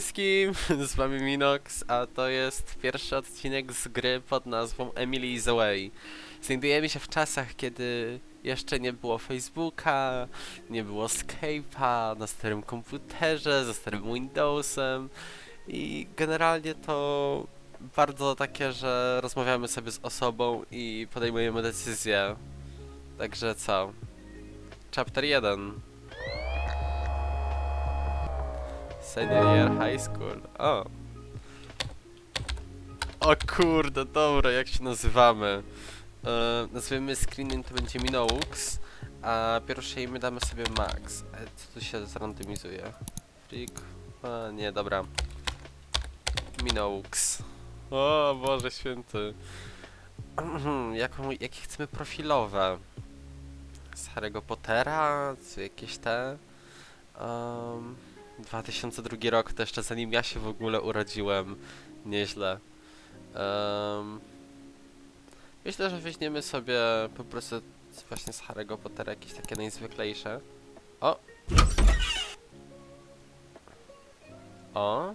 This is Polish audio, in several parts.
wszystkim, z wami Minox, a to jest pierwszy odcinek z gry pod nazwą Emily is Away. Znajdujemy się w czasach, kiedy jeszcze nie było Facebooka, nie było Skype'a, na starym komputerze, ze starym Windowsem i generalnie to bardzo takie, że rozmawiamy sobie z osobą i podejmujemy decyzje. Także co? Chapter 1 Senior year high school. O. O kurde, dobra, jak się nazywamy? E, nazwiemy screenem to będzie Minowux, a pierwsze imię damy sobie Max. E, co tu się zrandomizuje? Freak? A, nie, dobra. Minowux. O Boże święty. Jaką, jakie chcemy profilowe? Z Harry'ego Pottera? Czy jakieś te? Um, 2002 rok to jeszcze zanim ja się w ogóle urodziłem. Nieźle. Em, myślę, że weźmiemy sobie po prostu właśnie z Harry'ego Pottera jakieś takie najzwyklejsze. O! O!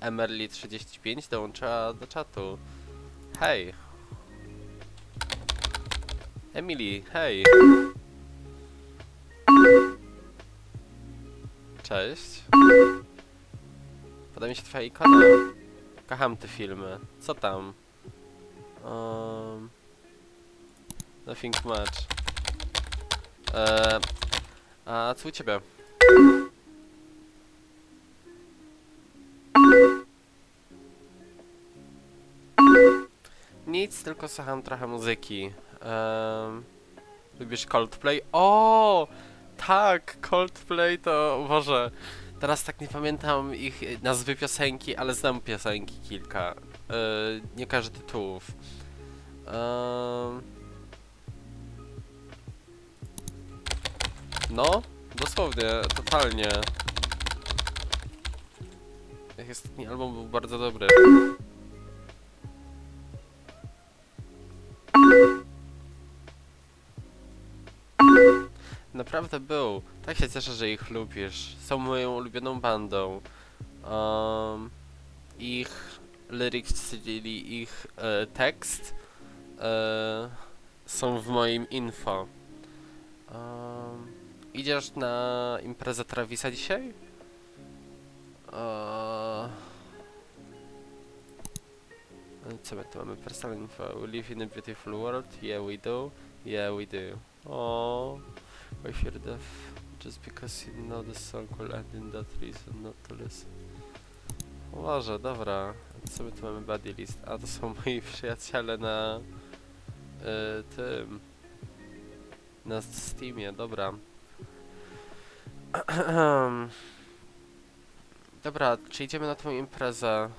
Emerly35 dołączyła do czatu. Hej! Emily, hej! Cześć. Poda mi się twoja ikona. Kocham te filmy. Co tam? Um, nothing much. Eee, a co u ciebie? Nic, tylko słucham trochę muzyki. Um, lubisz Coldplay? O! Tak, Coldplay to Boże. Teraz tak nie pamiętam ich nazwy piosenki, ale znam piosenki kilka. Yy, nie każdy tytułów. Ym. No, dosłownie, totalnie. Ich Ostatni album był bardzo dobry. Naprawdę był. Tak się cieszę, że ich lubisz. Są moją ulubioną bandą. Um, ich lyrics, czyli ich e, tekst e, są w moim info. Um, idziesz na imprezę Travisa dzisiaj? Eee, co my tu mamy? Personal info. We live in a beautiful world. Yeah, we do. Yeah, we do. Oh. I fear death just because you know the song will end in that reason not to listen. O dobra. Co my tu mamy buddy list? A to są moi przyjaciele na y, tym na Steamie, dobra. dobra, czy idziemy na tą imprezę?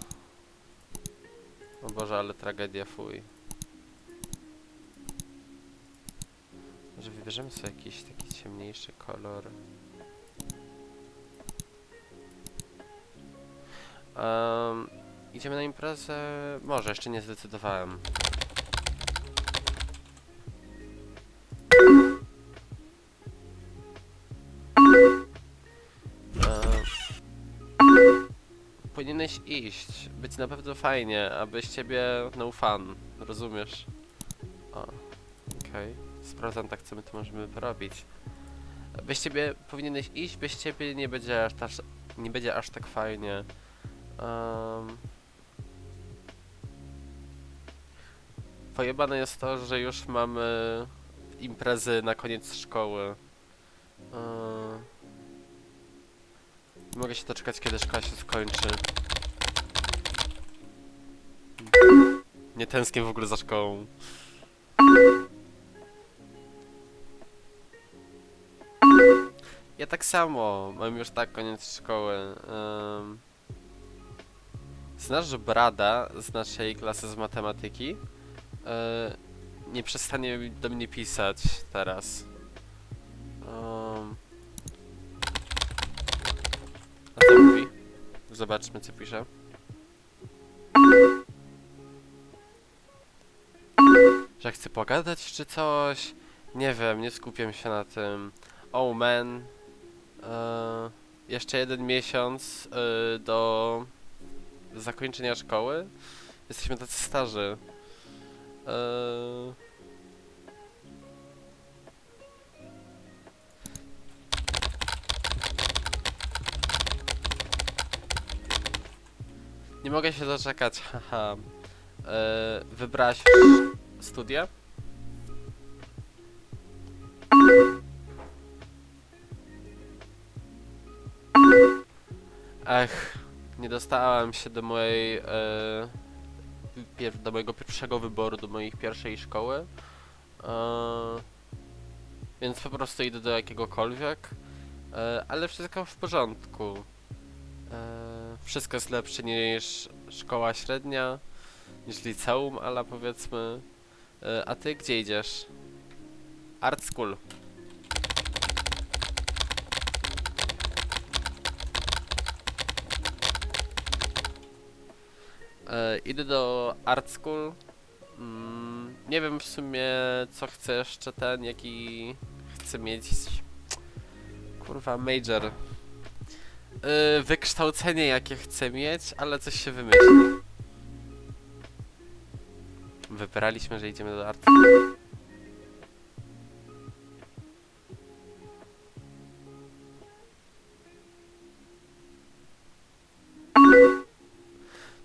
O Boże, ale tragedia fuj. Może wybierzemy sobie jakiś taki ciemniejszy kolor. Um, idziemy na imprezę? Może, jeszcze nie zdecydowałem. Em, Powinieneś iść. Być na pewno fajnie, a bez ciebie no fun. Rozumiesz? O, okej. Sprawdzam tak, co my tu możemy robić. Bez ciebie powinieneś iść, bez ciebie nie będzie aż, tak- nie będzie aż tak fajnie. Um, pojebane jest to, że już mamy imprezy na koniec szkoły. Um, mogę się doczekać, kiedy szkoła się skończy. Nie tęsknię w ogóle za szkołą. Tak samo, mam już tak koniec szkoły. Um, znasz Brada z naszej klasy z matematyki? E, nie przestanie do mnie pisać teraz. Um, a co mówi? Zobaczmy co pisze. Że chce pogadać czy coś? Nie wiem, nie skupiam się na tym. Oh man. Eee, jeszcze jeden miesiąc y, do zakończenia szkoły. Jesteśmy tacy starzy. Y, Nie mogę się doczekać, haha. E, wybrałaś studia? Ech, nie dostałem się do mojej, e, do mojego pierwszego wyboru, do mojej pierwszej szkoły. E, więc po prostu idę do jakiegokolwiek. E, ale wszystko w porządku. E, wszystko jest lepsze niż szkoła średnia, niż liceum, ale powiedzmy. E, a ty gdzie idziesz? Art School. E, idę do Art School. Mm, nie wiem w sumie co chcę jeszcze ten, jaki chcę mieć. Kurwa, major. Y, wykształcenie jakie chcę mieć, ale coś się wymyśli. Wybraliśmy, że idziemy do art.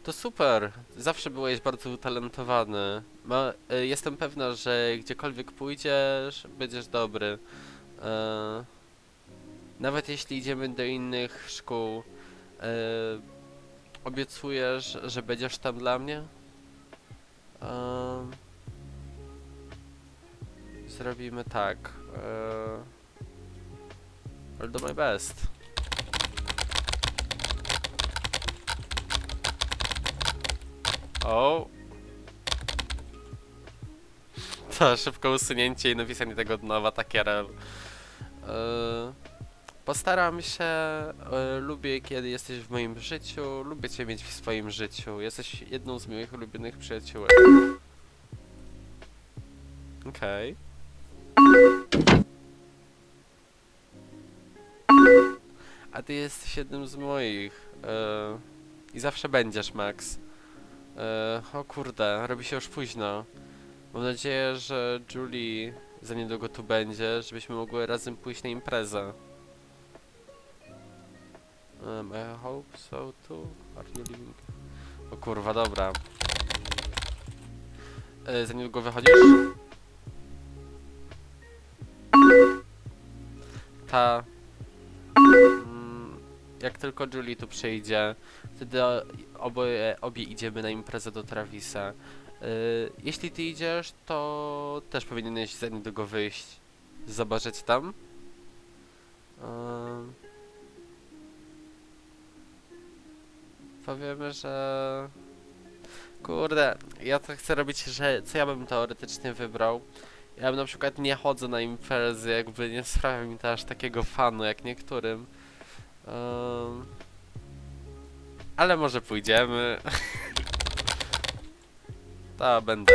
To super. Zawsze byłeś bardzo utalentowany. Ma, y, jestem pewna, że gdziekolwiek pójdziesz, będziesz dobry. E, nawet jeśli idziemy do innych szkół, e, obiecujesz, że będziesz tam dla mnie? E, zrobimy tak. E, I'll do my best. O! To szybko usunięcie i napisanie tego od nowa, takie rel. Eee, Postaram się, e, lubię kiedy jesteś w moim życiu, lubię cię mieć w swoim życiu. Jesteś jedną z moich ulubionych przyjaciółek. Okej. A ty jesteś jednym z moich. E, I zawsze będziesz, Max. E, o kurde, robi się już późno. Mam nadzieję, że Julie za niedługo tu będzie, żebyśmy mogły razem pójść na imprezę. Um, I hope so too. Are you? O kurwa, dobra. E, za niedługo wychodzisz? Ta. Mm, jak tylko Julie tu przyjdzie, wtedy oboje, obie idziemy na imprezę do Travisa. E, jeśli ty idziesz, to też powinieneś za niedługo wyjść. Zobaczyć tam. Em, powiemy, że... Kurde, ja to chcę robić, że co ja bym teoretycznie wybrał. Ja bym na przykład nie chodzę na imprezy, jakby nie sprawia mi to aż takiego fanu jak niektórym. Em, ale może pójdziemy. Ta, będę.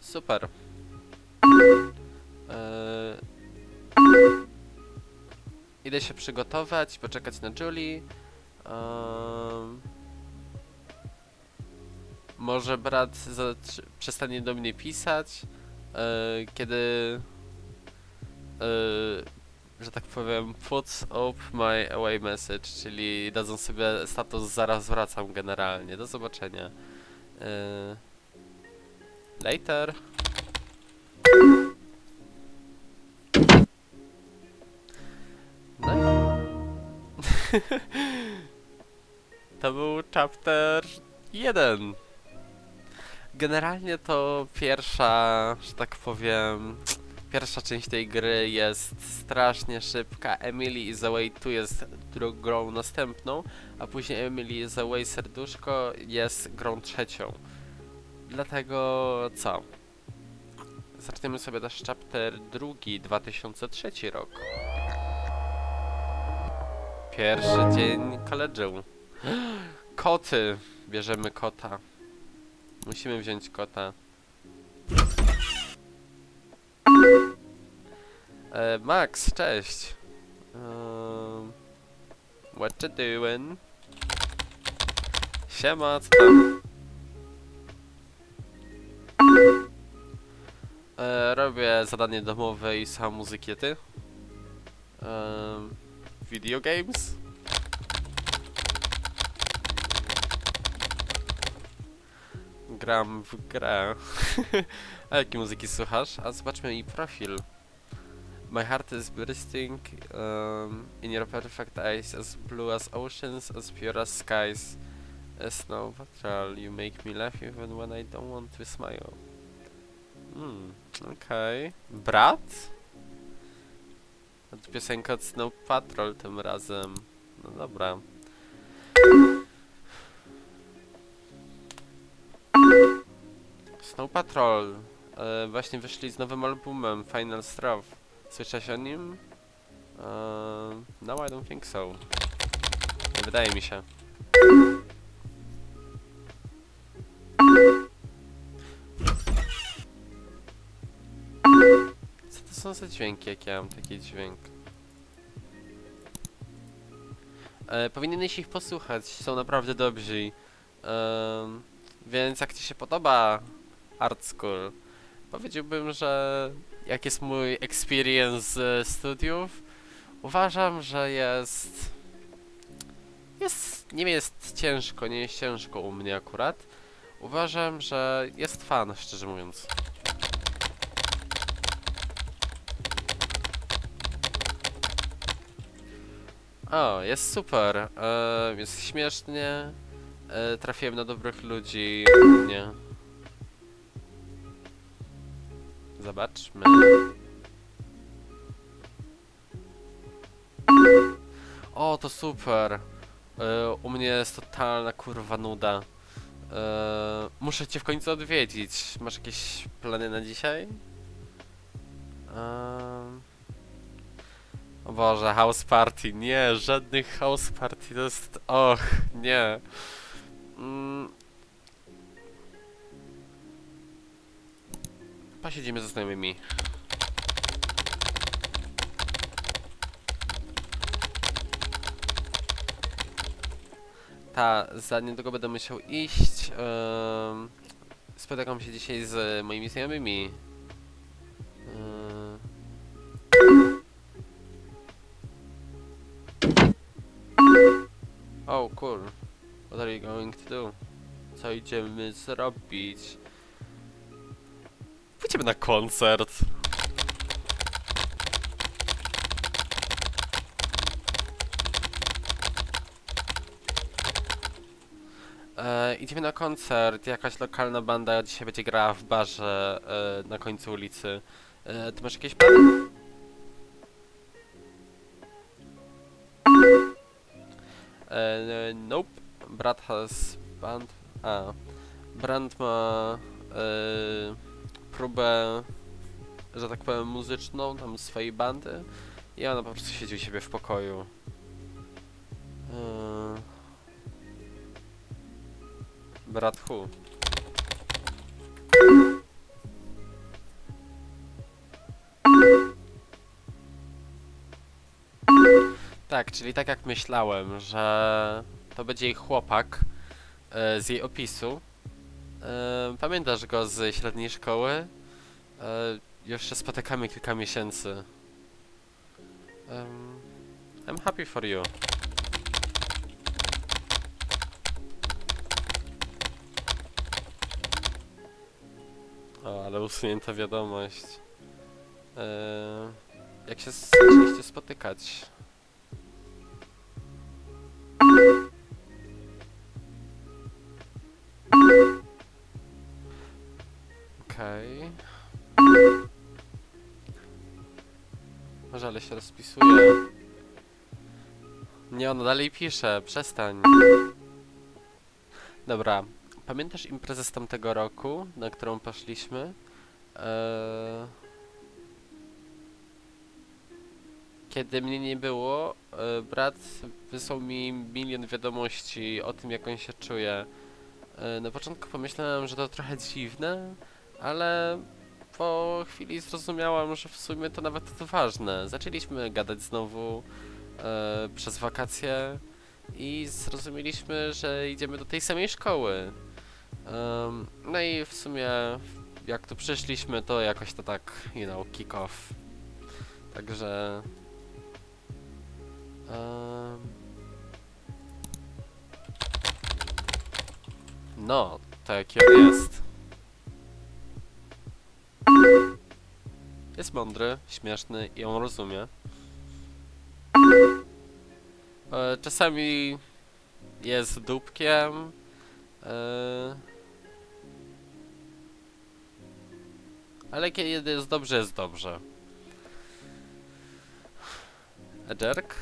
Super. Eee, idę się przygotować, poczekać na Julie. Może brat przestanie do mnie pisać, e, kiedy, e, że tak powiem, puts up my away message, czyli dadzą sobie status zaraz wracam generalnie. Do zobaczenia. E, later. No i... to był chapter 1. Generalnie to pierwsza, że tak powiem, pierwsza część tej gry jest strasznie szybka. Emily is Away tu jest dru- grą następną, a później Emily is Away serduszko jest grą trzecią. Dlatego co? Zaczniemy sobie nasz chapter drugi, 2003 rok. Pierwszy dzień college'u. Koty! Bierzemy kota. Musimy wziąć kota. E, Max, cześć. Um, what you doing? Siema, co tam? E, robię zadanie domowe i słucham muzyki, a ty? Um, video games? Gram w grę. A jakie muzyki słuchasz? A zobaczmy jej profil. My heart is bursting um, in your perfect eyes, as blue as oceans, as pure as skies. Snow patrol, you make me laugh even when I don't want to smile. Hmm, okej. Brat? A to piosenka od Snow Patrol tym razem. No dobra. Snow Patrol. E, właśnie wyszli z nowym albumem Final Straw. Słyszałeś o nim? E, no, I don't think so. Nie wydaje mi się. Co to są za dźwięki, jak ja mam taki dźwięk? E, powinieneś ich posłuchać, są naprawdę dobrzy. Em, więc jak ci się podoba Art School, powiedziałbym, że jak jest mój experience studiów, uważam, że jest... Jest... Nie jest ciężko, nie jest ciężko u mnie akurat. Uważam, że jest fan, szczerze mówiąc. O, jest super. E, jest śmiesznie. E, trafiłem na dobrych ludzi. Nie. Zobaczmy. O, to super. E, u mnie jest totalna kurwa nuda. E, muszę cię w końcu odwiedzić. Masz jakieś plany na dzisiaj? Em, o Boże, house party. Nie, żadnych house party. To jest... Och, nie. Mm. Posiedzimy ze znajomymi. Ta, za niedługo będę musiał iść. Um, spotykam się dzisiaj z moimi znajomymi. Ym. Oh, cool. What are you going to do? Co idziemy zrobić? Pójdziemy na koncert. E, idziemy na koncert. Jakaś lokalna banda dzisiaj będzie grała w barze e, na końcu ulicy. E, ty masz jakieś plany? E, nope. Brat has band. A. Brand ma e, próbę, że tak powiem, muzyczną tam swojej bandy i ona po prostu siedzi u siebie w pokoju. E, brat Hu. Tak, czyli tak jak myślałem, że to będzie jej chłopak e, z jej opisu. Pamiętasz go z średniej szkoły? E, się spotykamy kilka miesięcy. Em, I'm happy for you. O, ale usunięta wiadomość. E, jak się zaczęliście spotykać? Okej. Może ale się rozpisuje. Nie, ona dalej pisze, przestań. Dobra, pamiętasz imprezę z tamtego roku, na którą poszliśmy? Eee... Kiedy mnie nie było, e, brat wysłał mi milion wiadomości o tym, jak on się czuje. E, na początku pomyślałem, że to trochę dziwne, ale po chwili zrozumiałam, że w sumie to nawet ważne. Zaczęliśmy gadać znowu e, przez wakacje i zrozumieliśmy, że idziemy do tej samej szkoły. Em, no i w sumie jak tu przyszliśmy, to jakoś to tak, you know, kick off. Także... em, no, taki on jest. Jest mądry, śmieszny i on rozumie. E, czasami jest dupkiem. E, ale kiedy jest dobrze, jest dobrze. Edgerk?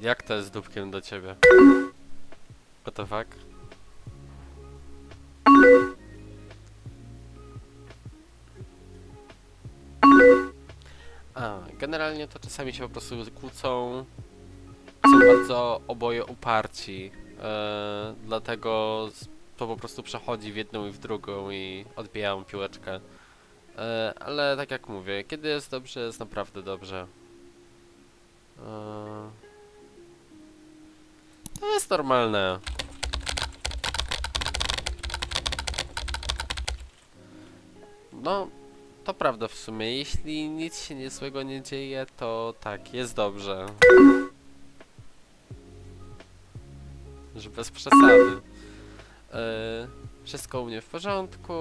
Jak to jest dupkiem do ciebie? What the fuck? Generalnie to czasami się po prostu kłócą. Są bardzo oboje uparci. E, dlatego to po prostu przechodzi w jedną i w drugą i odbijają piłeczkę. E, ale tak jak mówię, kiedy jest dobrze, jest naprawdę dobrze. E, to jest normalne. No, to prawda w sumie. Jeśli nic się nie złego nie dzieje, to tak, jest dobrze. Że bez przesady. E, wszystko u mnie w porządku.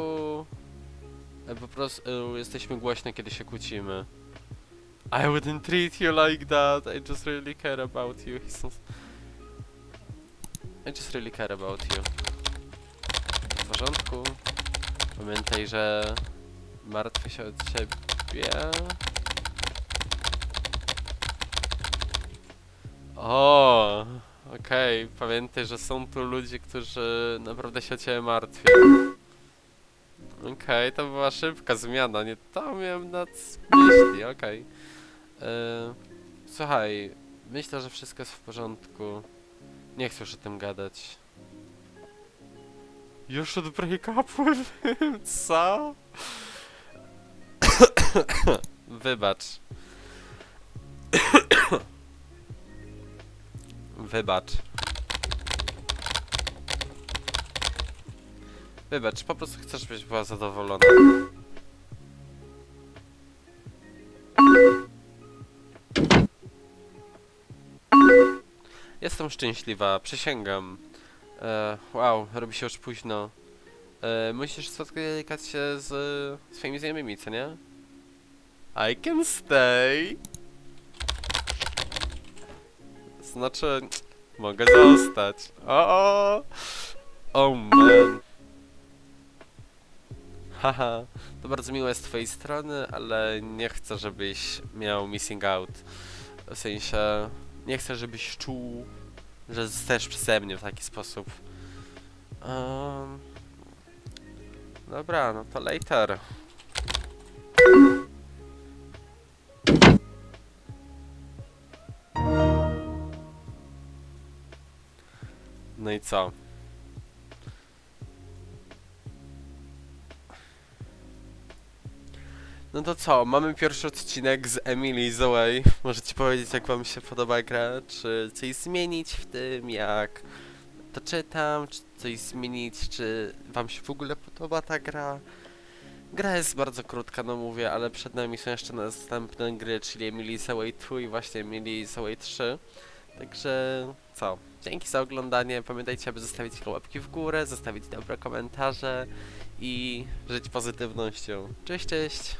E, po prostu e, jesteśmy głośne, kiedy się kłócimy. I wouldn't treat you like that. I just really care about you. I just really care about you. W porządku. Pamiętaj, że martwię się o ciebie. O, okej. Pamiętaj, że są tu ludzie, którzy naprawdę się o ciebie martwią. Okej, to była szybka zmiana, nie to miałem na myśli, okej. E, Słuchaj, myślę, że wszystko jest w porządku. Nie chcę już o tym gadać. You should break up with him, co? Wybacz. Wybacz. Wybacz, po prostu chcę, żebyś była zadowolona. Jestem szczęśliwa, przysięgam. E, wow, robi się już późno. E, musisz spotkać się z swoimi znajomymi, co nie? I can stay. Znaczy, mogę zostać. O, o, oh man. Haha, to bardzo miłe z twojej strony, ale nie chcę, żebyś miał missing out. W sensie, nie chcę, żebyś czuł, że zostajesz przeze mnie w taki sposób. Um, dobra, no to later. No i co? No to co, mamy pierwszy odcinek z Emily i Zoe. Możecie powiedzieć, jak wam się podoba gra, czy coś zmienić w tym, jak to czytam, czy coś zmienić, czy wam się w ogóle podoba ta gra. Gra jest bardzo krótka, no mówię, ale przed nami są jeszcze następne gry, czyli Emily Zoe 2 i właśnie Emily Zoe 3. Także co, dzięki za oglądanie, pamiętajcie, aby zostawić łapki w górę, zostawić dobre komentarze i żyć pozytywnością. Cześć, cześć!